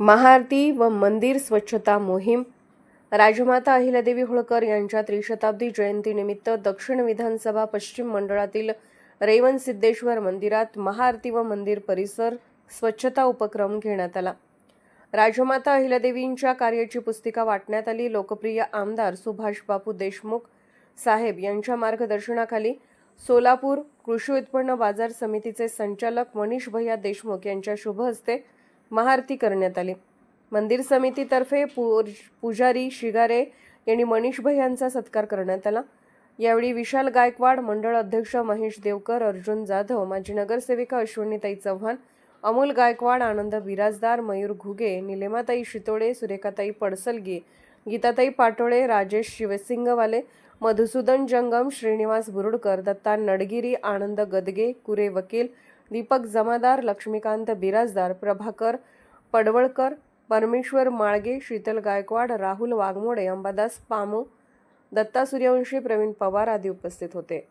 महाआरती व मंदिर स्वच्छता मोहीम. राजमाता अहिल्यादेवी होळकर यांच्या त्रिशताब्दी जयंतीनिमित्त दक्षिण विधानसभा पश्चिम मंडळातील रेवन सिद्धेश्वर मंदिरात महाआरती व मंदिर परिसर स्वच्छता उपक्रम घेण्यात आला. राजमाता अहिल्यादेवींच्या कार्याची पुस्तिका वाटण्यात आली. लोकप्रिय आमदार सुभाष बापू देशमुख साहेब यांच्या मार्गदर्शनाखाली सोलापूर कृषी उत्पन्न बाजार समितीचे संचालक मनीष भैया देशमुख यांच्या शुभ हस्ते महाआरती करण्यात आली. मंदिर समितीतर्फे पू पुजारी शिगारे यांनी मनीष भैयांचा सत्कार करण्यात आला. यावेळी विशाल गायकवाड मंडळ अध्यक्ष महेश देवकर अर्जुन जाधव माजी नगरसेविका अश्विनीताई चव्हाण अमोल गायकवाड आनंद बिराजदार मयूर घुगे निलेमाताई शितोळे सुरेखाताई पडसलगी गीताताई पाटोळे राजेश शिवसिंगवाले मधुसूदन जंगम श्रीनिवास बुरुडकर दत्ता नडगिरी आनंद गदगे कुरे वकील दीपक जमादार लक्ष्मीकांत बिराजदार प्रभाकर पडवळकर परमेश्वर माळगे शीतल गायकवाड राहुल वाघमोडे अंबादास पामू दत्ता सूर्यवंशी प्रवीण पवार आदी उपस्थित होते.